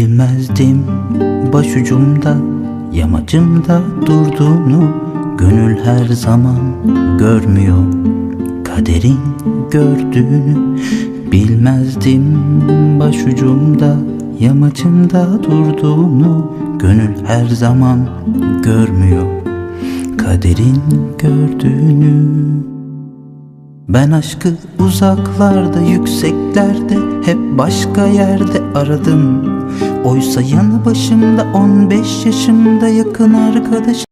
Bilmezdim başucumda Yamacımda durduğunu Gönül her zaman görmüyor. Kaderin gördüğünü Bilmezdim. Başucumda Yamacımda durduğunu Gönül her zaman görmüyor. Kaderin gördüğünü ben aşkı uzaklarda, yükseklerde, hep başka yerde aradım. Oysa yanı başımda 15 yaşımda yakın arkadaş